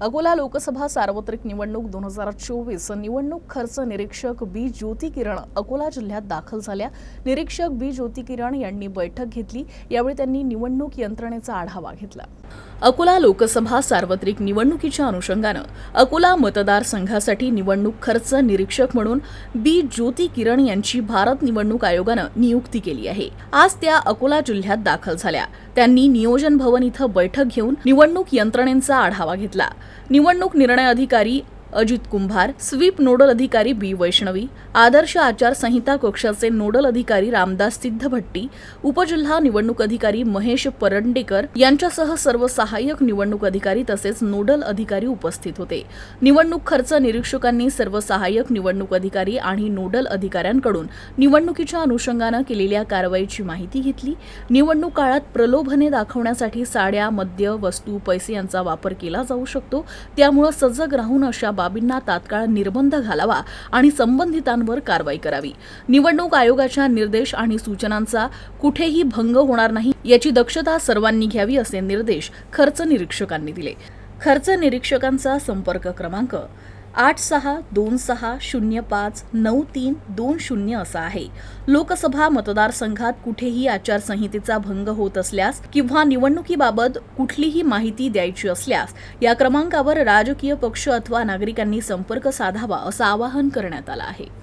अकोला लोकसभा सार्वत्रिक निवडणूक दोन हजार चोवीस निवडणूक खर्च निरीक्षक बी ज्योती किरण अकोला जिल्ह्यात दाखल झाल्या. निरीक्षक बी ज्योती किरण यांनी बैठक घेतली. यावेळी त्यांनी निवडणूक यंत्रणेचा आढावा घेतला. अकोला लोकसभा सार्वत्रिक निवडणुकीच्या अनुषंगानं अकोला मतदारसंघासाठी निवडणूक खर्च निरीक्षक म्हणून बी ज्योती किरण यांची भारत निवडणूक आयोगानं नियुक्ती केली आहे. आज त्या अकोला जिल्ह्यात दाखल झाल्या. त्यांनी नियोजन भवन इथं बैठक घेऊन निवडणूक यंत्रणेचा आढावा घेतला. निवडणूक निर्णय अधिकारी अजित कुंभार स्वीप नोडल अधिकारी बी वैष्णवी आदर्श आचारसंहिता कक्षाचे नोडल अधिकारी रामदास सिद्धभट्टी उपजिल्हा निवडणूक अधिकारी महेश परंडेकर यांच्यासह सर्व सहाय्यक निवडणूक अधिकारी तसेच नोडल अधिकारी उपस्थित होते. निवडणूक खर्च निरीक्षकांनी सर्व सहाय्यक निवडणूक अधिकारी आणि नोडल अधिकाऱ्यांकडून निवडणुकीच्या अनुषंगानं केलेल्या कारवाईची माहिती घेतली. निवडणूक काळात प्रलोभने दाखवण्यासाठी साड्या मद्य वस्तू पैसे यांचा वापर केला जाऊ शकतो. त्यामुळे सजग राहून अशा बाबींना तात्काळ निर्बंध घालावा आणि संबंधितांवर कारवाई करावी. निवडणूक आयोगाच्या निर्देश आणि सूचनांचा कुठेही भंग होणार नाही याची दक्षता सर्वांनी घ्यावी असे निर्देश खर्च निरीक्षकांनी दिले. खर्च निरीक्षकांचा संपर्क क्रमांक आठ सहा दोन सहा शून्य पाच नऊ तीन दोन शून्य असा आहे. लोकसभा मतदारसंघात कुठेही आचारसंहितेचा भंग होत असल्यास किंवा निवडणुकीबाबत कुठलीही माहिती द्यायची असल्यास या क्रमांकावर राजकीय पक्ष अथवा नागरिकांनी संपर्क साधावा असं आवाहन करण्यात आलं आहे.